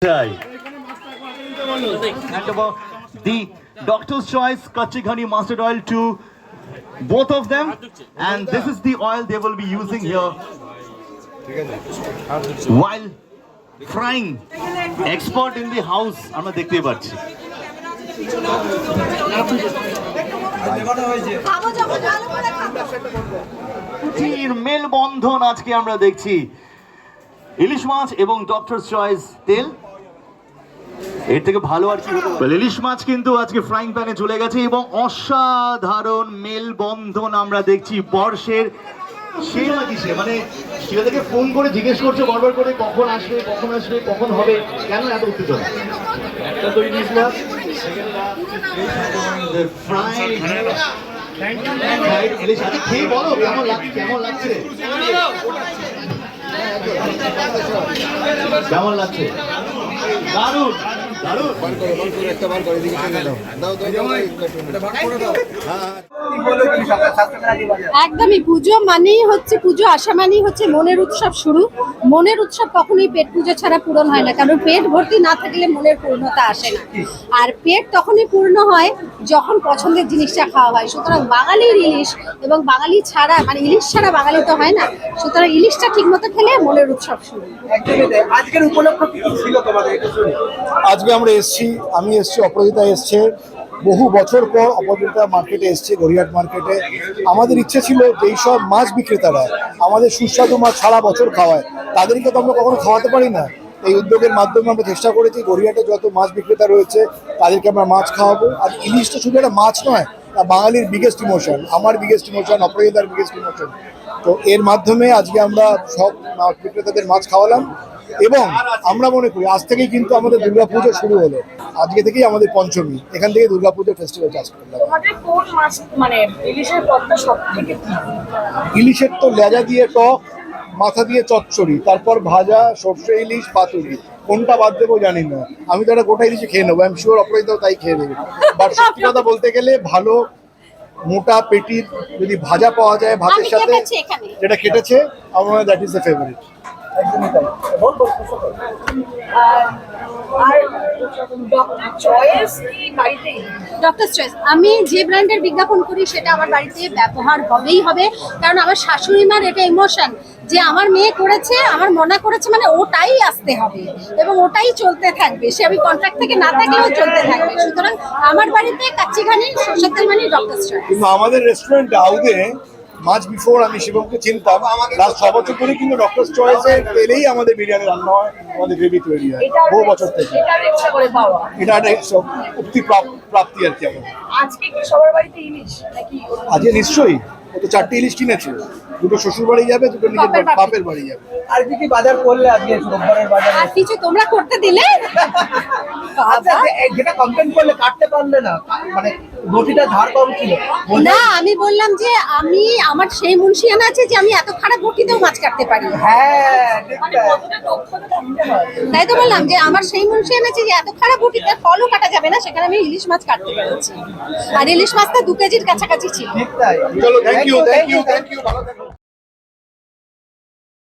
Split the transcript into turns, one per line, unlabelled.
The doctor's choice Kachigani mustard oil to both of them, and this is the oil they will be using here while frying. Expert in the house আমরা দেখতে পাচ্ছি মেলবন্ধন আজকে আমরা দেখছি ইলিশ মাছ এবং doctor choice তেল এর থেকে ভালো আর কি হতে পারে? ইলিশ মাছ কিন্তু আজকে ফ্রাইং প্যানে চলে গেছে এবং অসাধারণ মেলবন্ধন আমরা দেখছি বর্ষের। সেরা কিসে? মানে শিলাদাকে ফোন করে জিজ্ঞেস করছে বারবার করে কখন আসবে কখন আসবে কখন হবে? কেন এত উত্তেজনা? একটা তো ইলিশ মাছ ফ্রাই ইলিশ। আজকে খেয়ে বলো কেমন লাগছে কেমন লাগছে? কেমন লাগছে? দারুণ। দারুণ
একদমই পুজো মানেই হচ্ছে পুজো আসা মানেই হচ্ছে মনের উৎসব শুরু। মনের উৎসব কখনোই পেট পুজো ছাড়া পূরণ হয় না কারণ পেট ভর্তি না থাকলে মনের পূর্ণতা আসে না। আর পেট তখনই পূর্ণ হয় যখন পছন্দের জিনিসটা খাওয়া হয়। সুতরাং বাঙালির ইলিশ এবং বাঙালি ছাড়া মানে ইলিশ ছাড়া বাঙালি তো হয় না সুতরাং ইলিশটা ঠিকমতো খেলে মনের উৎসব শুরু।
একদমই আজকের উপলক্ষ কি কি ছিল তোমাদের?
আজকে আমরা এসেছি আমি এসেছি অপরাজিতা এসছে বহু বছর পর অপরাজিতা মার্কেটে এসছে গড়িয়াট মার্কেটে আমাদের ইচ্ছে ছিল যেই সব মাছ বিক্রেতারা আমাদের সুস্বাদু মাছ সারা বছর খাওয়ায়, তাদেরকে তো আমরা কখনো খাওয়াতে পারি না। এই উদ্যোগের মাধ্যমে আমরা চেষ্টা করেছি গড়িয়াটে যত মাছ বিক্রেতা রয়েছে, তাদেরকে আমরা মাছ খাওয়াবো। আর ইলিশ তো শুধু একটা মাছ নয় বাঙালির বিগেস্ট ইমোশন আমার বিগেস্ট ইমোশন অপরাজিতার বিগেস্ট ইমোশন তো এর মাধ্যমে আজকে আমরা সব বিক্রেতাদের মাছ খাওয়ালাম এবং আমরা মনে করি আজ থেকেই কিন্তু আমাদের দুর্গাপুজো শুরু হলো। আজকে থেকেই আমাদের পঞ্চমী। এখান থেকে দুর্গাপুজো ফেস্টিভ্যাল চাষ করলাম
ইলিশের
তো লেজা দিয়ে টক মাথা দিয়ে চচ্চড়ি তারপর ভাজা সর্ষে ইলিশ পাতুরি। কোনটা বাদ দেবো জানি না। আমি তো একটা গোটা ইলিশে খেয়ে নেব। আমি শিওর অপরাজিতাও তাই খেয়ে নেবে। বাট সত্যি কথা বলতে গেলে ভালো মোটা পেটির যদি ভাজা পাওয়া যায় ভাতের সাথে। যেটা কেটেছে আমার দ্যাট ইজ দ্য ফেভারিট
একদমই তাই।
আর ডক্টর চয়েস বাড়িতেই
ডক্টর চয়েস আমি যে ব্র্যান্ডের বিজ্ঞাপন করি সেটা আমার বাড়িতে ব্যবহার হবেই হবে। কারণ আমার শাশুড়ি মার এটা ইমোশন যে আমার মেয়ে করেছে আমার মনে করেছে মানে ওটাই আসতে হবে এবং ওটাই চলতে থাকবে। সে আমি কন্ট্রাক্ট থেকে না থাকলেও চলতে থাকবে। সুতরাং আমার বাড়িতে কাচ্চিঘানি সরষের তেল মানে ডক্টর চয়েস।
কিন্তু আমাদের রেস্টুরেন্ট আউদে মাস বিফোর আমি শিবমকে চিনতাম লাস্ট ছ বছর ধরে কিন্তু ডক্টর চয়েসে পেলেই আমাদের বিরিয়ানি রান্না হয় আমাদের গ্রেভি তৈরি হয় বহু বছর থেকে।
এটা
একটা উক্তি প্রাপ্তি আর কি আমাদের।
নাকি
আজকে নিশ্চয়ই ও তো চারটে ইলিশ কিনেছে। দুটো শ্বশুর বাড়ি যাবে দুটো নিজের
বাপের বাড়ি।
যাবে।
আর কি কি বাজার করলে আজকে রোববারের বাজারে?
আর কিছু তোমরা করতে দিলে?
আচ্ছা যেটা কমপ্লেন করলে কাটতে পারলে না মানে ধার কম ছিল।
না আমি বললাম যে আমি আমার সেই মুন্সিয়ানা আছে যে আমি এত খারাপ বটিতেও মাছ কাটতে পারি।
হ্যাঁ
মানে
তাই।
হয়।
তো বললাম যে আমার সেই মুন্সিয়ান আছে যে এত খারাপ বটিতে ফলও কাটা যাবে না সেখানে আমি ইলিশ মাছ কাটতে পেরেছি। আর ইলিশ মাছটা দু কেজির কাছাকাছি ছিল।
ঠিক তাই।
চলো thank you thank you thank you ভালো থাকো।